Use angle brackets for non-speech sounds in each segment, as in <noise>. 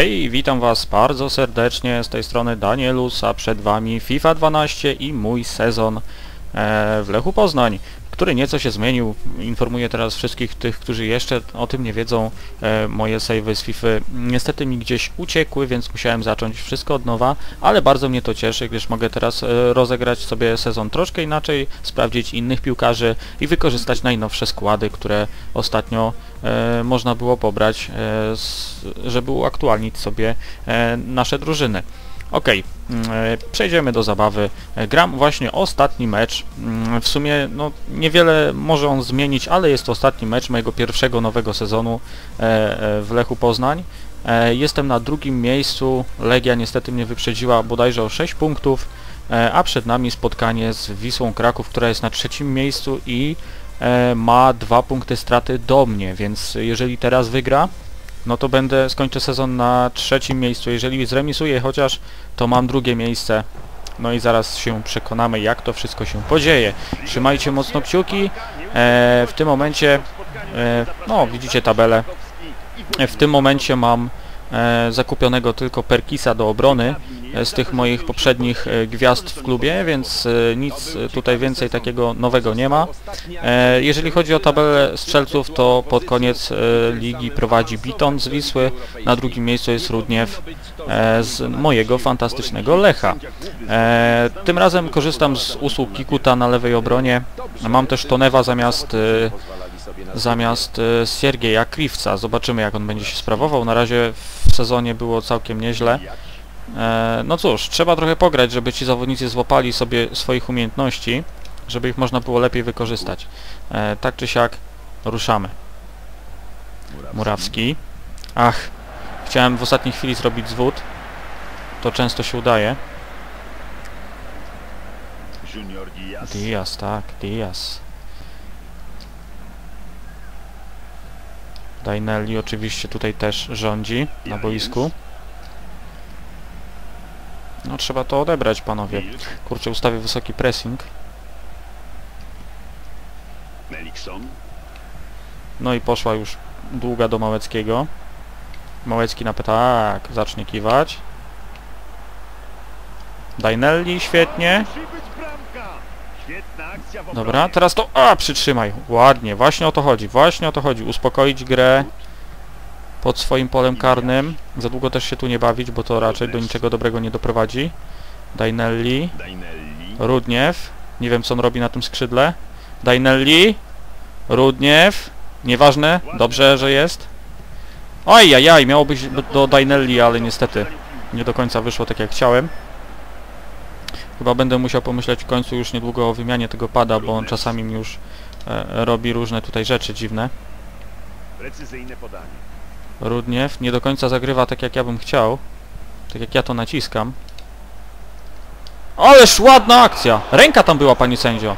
Hej, witam was bardzo serdecznie, z tej strony Danielus, a przed wami FIFA 12 i mój sezon e, w Lechu Poznań, który nieco się zmienił. Informuję teraz wszystkich tych, którzy jeszcze o tym nie wiedzą, e, moje savey z FIFA niestety mi gdzieś uciekły, więc musiałem zacząć wszystko od nowa, ale bardzo mnie to cieszy, gdyż mogę teraz e, rozegrać sobie sezon troszkę inaczej, sprawdzić innych piłkarzy i wykorzystać najnowsze składy, które ostatnio e, można było pobrać, żeby uaktualnić sobie nasze drużyny. Okej, mm, e, przejdziemy do zabawy. E, Gram właśnie ostatni mecz. Mm, W sumie no, niewiele może on zmienić, ale jest to ostatni mecz mojego pierwszego nowego sezonu e, w Lechu Poznań. Jestem na drugim miejscu. Legia niestety mnie wyprzedziła bodajże o 6 punktów, a przed nami spotkanie z Wisłą Kraków, która jest na trzecim miejscu i ma dwa punkty straty do mnie, więc jeżeli teraz wygra, no to będę, skończę sezon na trzecim miejscu. Jeżeli zremisuję chociaż, to mam drugie miejsce. No i zaraz się przekonamy, jak to wszystko się podzieje. Trzymajcie mocno kciuki. E, w tym momencie, e, no widzicie tabelę, E, w tym momencie mam e, zakupionego tylko Perkisa do obrony z tych moich poprzednich e, gwiazd w klubie, więc e, nic e, tutaj więcej takiego nowego nie ma. E, jeżeli chodzi o tabelę strzelców, to pod koniec e, ligi prowadzi Biton z Wisły, na drugim miejscu jest Rudniew e, z mojego fantastycznego Lecha. E, tym razem korzystam z usług Kikuta na lewej obronie. Mam też Tonewa zamiast e, zamiast e, Siergieja Kriwca. Zobaczymy jak on będzie się sprawował. Na razie w sezonie było całkiem nieźle. E, no cóż, trzeba trochę pograć, żeby ci zawodnicy złapali sobie swoich umiejętności, żeby ich można było lepiej wykorzystać. E, tak czy siak ruszamy. Murawski. Ach, chciałem w ostatniej chwili zrobić zwód. To często się udaje. Junior Diaz. Diaz, tak, Diaz. Dainelli oczywiście tutaj też rządzi na boisku. Trzeba to odebrać panowie. Kurczę, ustawię wysoki pressing. No i poszła już długa do Małeckiego. Małecki na tak, zacznie kiwać. Dainelli, świetnie. Dobra, teraz to... A, przytrzymaj. Ładnie, właśnie o to chodzi, właśnie o to chodzi. Uspokoić grę pod swoim polem karnym. Za długo też się tu nie bawić, bo to raczej do niczego dobrego nie doprowadzi. Dainelli, Rudniew. Nie wiem, co on robi na tym skrzydle. Dainelli, Rudniew. Nieważne, dobrze, że jest. Oj, jaj, miało być do- Dainelli, ale niestety nie do końca wyszło tak jak chciałem. Chyba będę musiał pomyśleć w końcu już niedługo o wymianie tego pada, bo on czasami mi już e, robi różne tutaj rzeczy dziwne. precyzyjne podanie. Rudniew nie do końca zagrywa tak jak ja bym chciał. Tak jak ja to naciskam. Ależ ładna akcja! Ręka tam była, pani sędzio.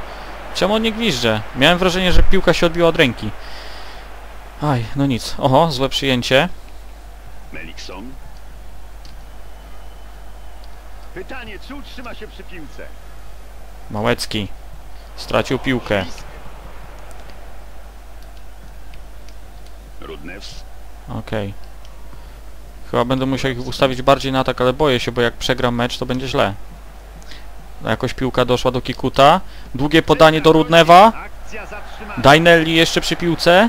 Czemu on nie gwizdże? Miałem wrażenie, że piłka się odbiła od ręki. Aj, no nic. Oho, złe przyjęcie. Melikson. Pytanie, czy utrzyma się przy piłce? Małecki. Stracił piłkę. Rudnews, Okej. Chyba będę musiał ich ustawić bardziej na atak, ale boję się, bo jak przegram mecz, to będzie źle. Jakoś piłka doszła do Kikuta. Długie podanie do Rudnewa. Dainelli jeszcze przy piłce.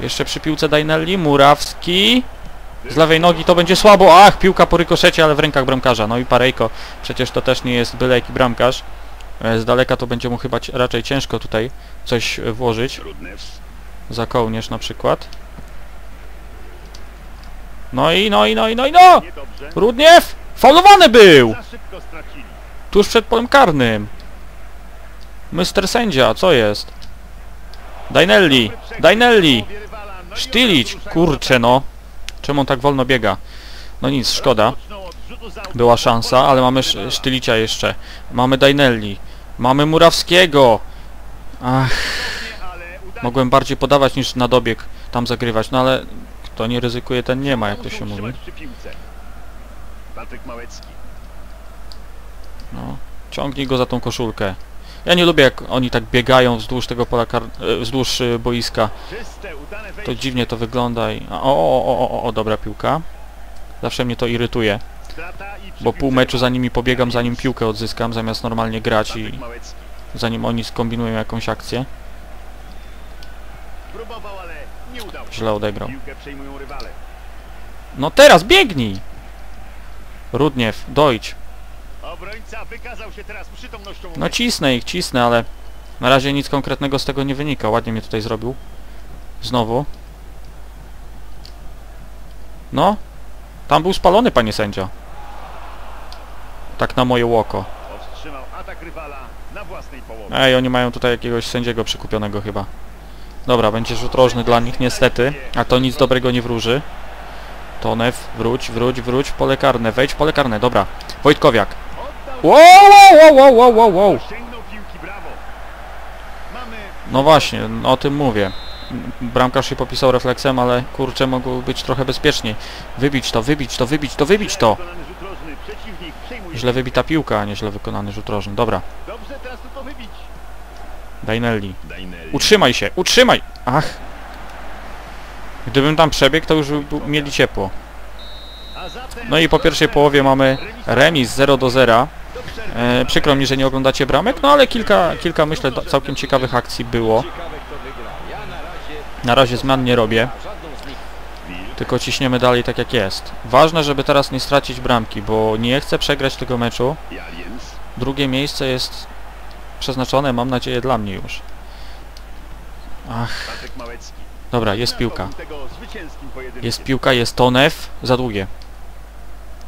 Jeszcze przy piłce Dainelli. Murawski. Z lewej nogi to będzie słabo. Ach, piłka po rykoszecie, ale w rękach bramkarza. No i Parejko. Przecież to też nie jest byle jaki bramkarz. E, Z daleka to będzie mu chyba raczej ciężko tutaj coś włożyć. Za kołnierz na przykład. No i, no i, no i, no i, no! Rudniew! Faulowany był! Tuż przed polem karnym. Mister sędzia, co jest? Dainelli! Dainelli! Połowie rywala, no Sztylić! rusza Kurczę no! Czemu on tak wolno biega? No nic, szkoda. Była szansa, ale mamy Sz- Sztylicia jeszcze. Mamy Dainelli. Mamy Murawskiego! Ach, mogłem bardziej podawać niż na dobieg tam zagrywać, no ale kto nie ryzykuje, ten nie ma, jak to się mówi. No. Ciągnij go za tą koszulkę. Ja nie lubię jak oni tak biegają wzdłuż tego pola kar... e, wzdłuż y, boiska. To dziwnie to wygląda i... O, o, o, o, o, o, dobra piłka. Zawsze mnie to irytuje, bo pół meczu za nimi pobiegam, zanim piłkę odzyskam, zamiast normalnie grać i zanim oni skombinują jakąś akcję. Próbował, Źle odegrał. No teraz biegnij! Rudniew, dojdź. No cisnę ich, cisnę, ale na razie nic konkretnego z tego nie wynika. Ładnie mnie tutaj zrobił. Znowu. No. Tam był spalony, panie sędzio. Tak na moje łoko. Ej, oni mają tutaj jakiegoś sędziego przykupionego chyba. Dobra, będzie rzut rożny dla nich niestety, a to nic dobrego nie wróży. Tonew, wróć, wróć, wróć pole karne, wejdź pole karne, dobra. Wojtkowiak. Wow, wow, wow, wow, wow, wow. No właśnie, no o tym mówię. Bramkarz się popisał refleksem, ale kurczę, mogło być trochę bezpieczniej. Wybić to, wybić to, wybić to, wybić to! Źle wybita piłka, a nie źle wykonany rzut rożny. Dobra, Dobrze, teraz tylko wybić. Dainelli. Dajnelli. Utrzymaj się, utrzymaj! Ach! Gdybym tam przebiegł, to już by mieli ciepło. No i po pierwszej połowie mamy remis 0 do 0. do przerwy. E, przykro mi, że nie oglądacie bramek, no ale kilka, kilka myślę, całkiem ciekawych akcji było. Na razie zmian nie robię. tylko ciśniemy dalej tak jak jest. Ważne, żeby teraz nie stracić bramki, bo nie chcę przegrać tego meczu. Drugie miejsce jest przeznaczone, mam nadzieję, dla mnie już. Ach, dobra, jest piłka. Jest piłka, jest Tonew, za długie.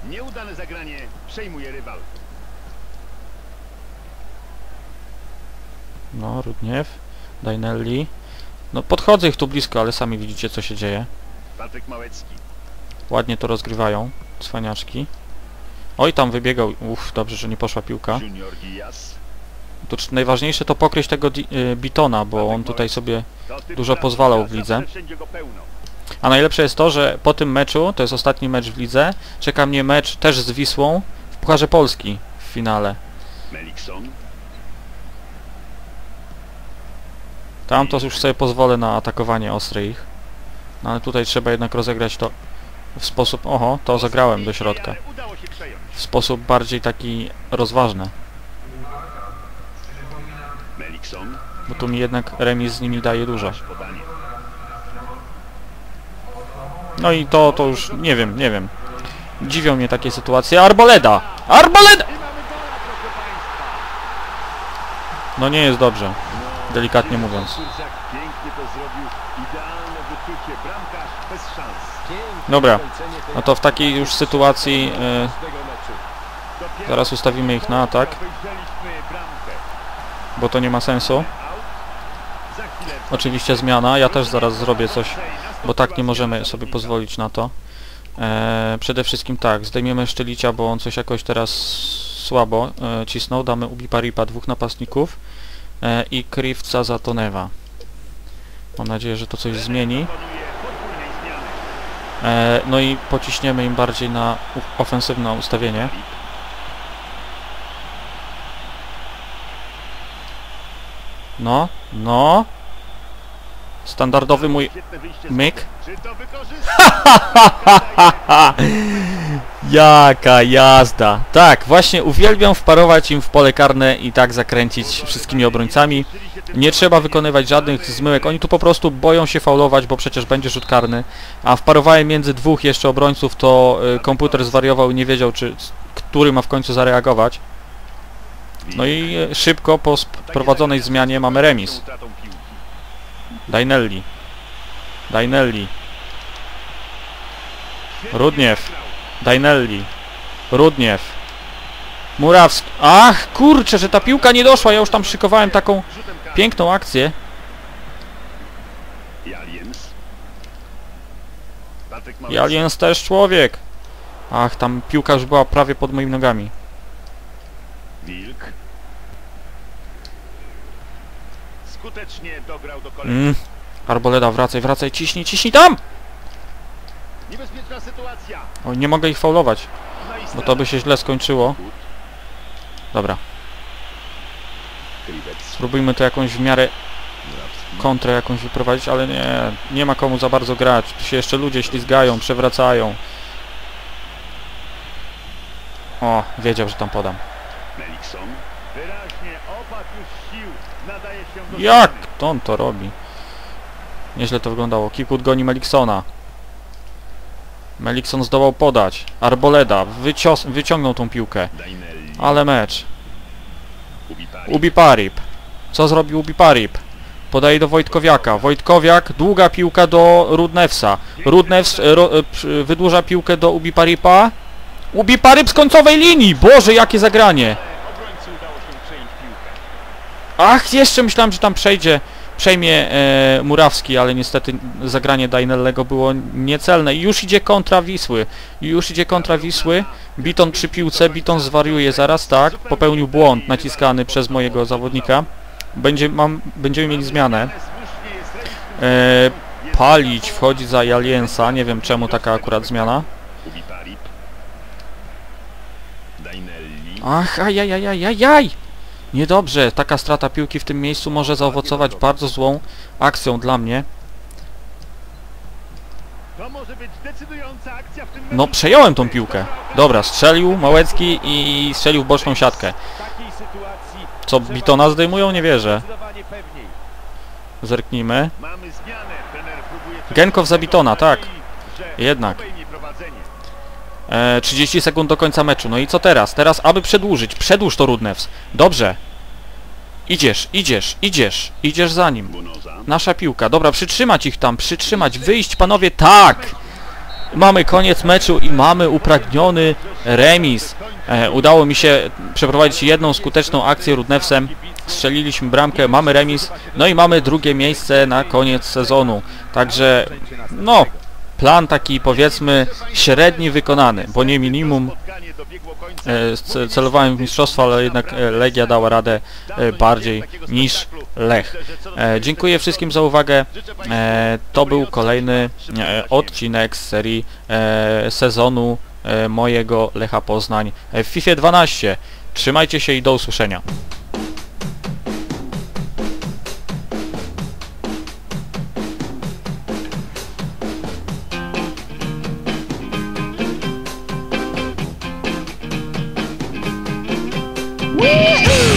Nieudane zagranie przejmuje rywal. No, Rudniew, Dainelli. No, podchodzę ich tu blisko, ale sami widzicie, co się dzieje. Ładnie to rozgrywają, cwaniaczki. Oj, tam wybiegał. Uff, dobrze, że nie poszła piłka. To najważniejsze to pokryć tego y, Bitona, bo on tutaj sobie Dużo pozwalał w lidze. A najlepsze jest to, że po tym meczu, to jest ostatni mecz w lidze, czeka mnie mecz też z Wisłą w Pucharze Polski w finale. Tam to już sobie pozwolę na atakowanie ostre ich. No ale tutaj trzeba jednak rozegrać to w sposób... Oho, to zagrałem do środka. W sposób bardziej taki rozważny. Bo tu mi jednak remis z nimi daje dużo. No i to, to już nie wiem, nie wiem. Dziwią mnie takie sytuacje. Arboleda! Arboleda! No nie jest dobrze, delikatnie mówiąc. Dobra, No to w takiej już sytuacji. Dopiero zaraz ustawimy ich na atak. Bo to nie ma sensu. Oczywiście zmiana, ja też zaraz zrobię coś, bo tak nie możemy sobie pozwolić na to. E, przede wszystkim tak, zdejmiemy Sztylicia, bo on coś jakoś teraz słabo e, cisnął. Damy Ubiparipa dwóch napastników e, i Krivca za Tonewa. Mam nadzieję, że to coś zmieni. E, no i pociśniemy im bardziej na ofensywne ustawienie. No, no. Standardowy mój myk. <laughs> Jaka jazda! Tak, właśnie uwielbiam wparować im w pole karne i tak zakręcić wszystkimi obrońcami. Nie trzeba wykonywać żadnych zmyłek, oni tu po prostu boją się faulować, bo przecież będzie rzut karny. A wparowałem między dwóch jeszcze obrońców, to y, komputer zwariował i nie wiedział, czy który ma w końcu zareagować. No i szybko po prowadzonej zmianie mamy remis. Dainelli. Dainelli. Rudniew. Dainelli. Rudniew. Murawski. Ach, kurczę, że ta piłka nie doszła. Ja już tam szykowałem taką piękną akcję. Jaliens. Też człowiek. Ach, tam piłka już była prawie pod moimi nogami. Skutecznie dograł do kolegi. Mm. Arboleda, wracaj, wracaj, ciśnij, ciśnij tam! Niebezpieczna sytuacja. Oj, nie mogę ich faulować, bo to by się źle skończyło. Dobra. Spróbujmy to jakąś w miarę kontrę jakąś wyprowadzić, ale nie, nie ma komu za bardzo grać. Tu się jeszcze ludzie ślizgają, przewracają. O, wiedział, że tam podam. Melikson. Wyraźnie już sił. Nadaje się do Jak to on to robi? Nieźle to wyglądało. Kikut goni Meliksona. Melikson zdołał podać. Arboleda wycios wyciągnął tą piłkę. Ale mecz. Ubi Parip. Co zrobił Ubi Parip? Podaje do Wojtkowiaka. Wojtkowiak, długa piłka do Rudnewsa. Rudnews e, ro, e, wydłuża piłkę do Ubi Paripa. Ubi Parip z końcowej linii! Boże, jakie zagranie! Obrońcy udało się przejąć piłkę. Ach, jeszcze myślałem, że tam przejdzie, przejmie e, Murawski, ale niestety zagranie Dainellego było niecelne. I już idzie kontra Wisły. Już idzie kontra Wisły. Biton przy piłce, Biton zwariuje zaraz, tak. Popełnił błąd naciskany przez mojego zawodnika. Będzie, mam, będziemy mieli zmianę. E, palić wchodzi za Jaliensa, nie wiem czemu taka akurat zmiana. Ach, ajajajajajaj! Niedobrze, taka strata piłki w tym miejscu może zaowocować bardzo złą akcją dla mnie. No przejąłem tą piłkę. Dobra, strzelił Małecki i strzelił w boczną siatkę. Co, Bitona zdejmują? Nie wierzę. Zerknijmy. Genkow za Bitona, tak. Jednak. E, 30 sekund do końca meczu. No i co teraz? Teraz, aby przedłużyć. Przedłuż to Rudnews. Dobrze. Idziesz, idziesz, idziesz. Idziesz za nim. Nasza piłka. Dobra, przytrzymać ich tam, przytrzymać. Wyjść, panowie, tak! Mamy koniec meczu i mamy upragniony remis. E, udało mi się przeprowadzić jedną skuteczną akcję Rudnewsem. Strzeliliśmy bramkę, mamy remis. No i mamy drugie miejsce na koniec sezonu. Także, no, plan taki powiedzmy średni wykonany, bo nie minimum. E, celowałem w mistrzostwo, ale jednak e, Legia dała radę e, bardziej niż Lech. Dziękuję wszystkim za uwagę. To był kolejny odcinek z serii sezonu mojego Lecha Poznań w FIFA 12. Trzymajcie się i do usłyszenia. I